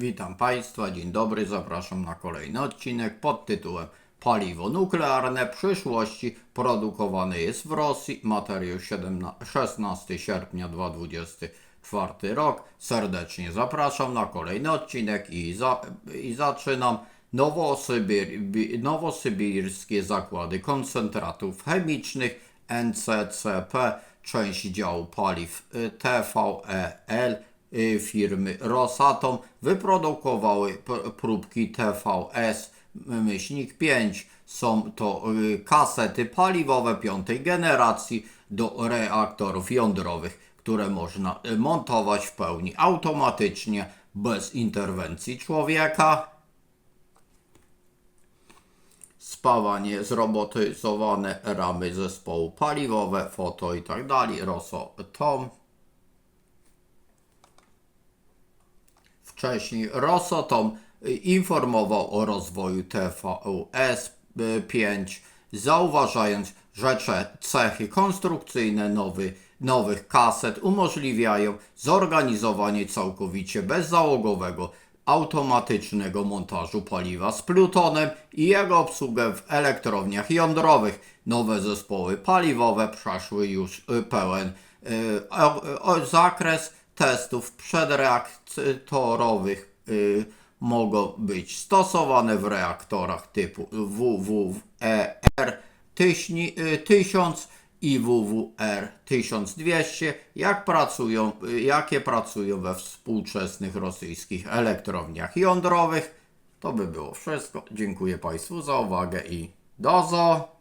Witam Państwa, dzień dobry, zapraszam na kolejny odcinek pod tytułem Paliwo nuklearne przyszłości produkowane jest w Rosji, materiał 17, 16 sierpnia 2024 rok. Serdecznie zapraszam na kolejny odcinek i, za, i zaczynam. Nowosybier, bi- nowosybirskie zakłady koncentratów chemicznych NCCP, część działu paliw TVEL firmy Rosatom wyprodukowały próbki TVS myślnik 5. Są to y, kasety paliwowe piątej generacji do reaktorów jądrowych, które można y, montować w pełni automatycznie bez interwencji człowieka spawanie, zrobotyzowane ramy zespołu paliwowe, foto i tak dalej, Rosatom. Wcześniej Rosatom informował o rozwoju TVS-5, zauważając, że cechy konstrukcyjne nowy, nowych kaset umożliwiają zorganizowanie całkowicie bezzałogowego automatycznego montażu paliwa z plutonem i jego obsługę w elektrowniach jądrowych. Nowe zespoły paliwowe przeszły już y, pełen y, zakres testów przedreaktorowych y, mogą być stosowane w reaktorach typu WWER 1000 i WWR 1200, jak pracują, y, jakie pracują we współczesnych rosyjskich elektrowniach jądrowych. To by było wszystko. Dziękuję Państwu za uwagę i do zo!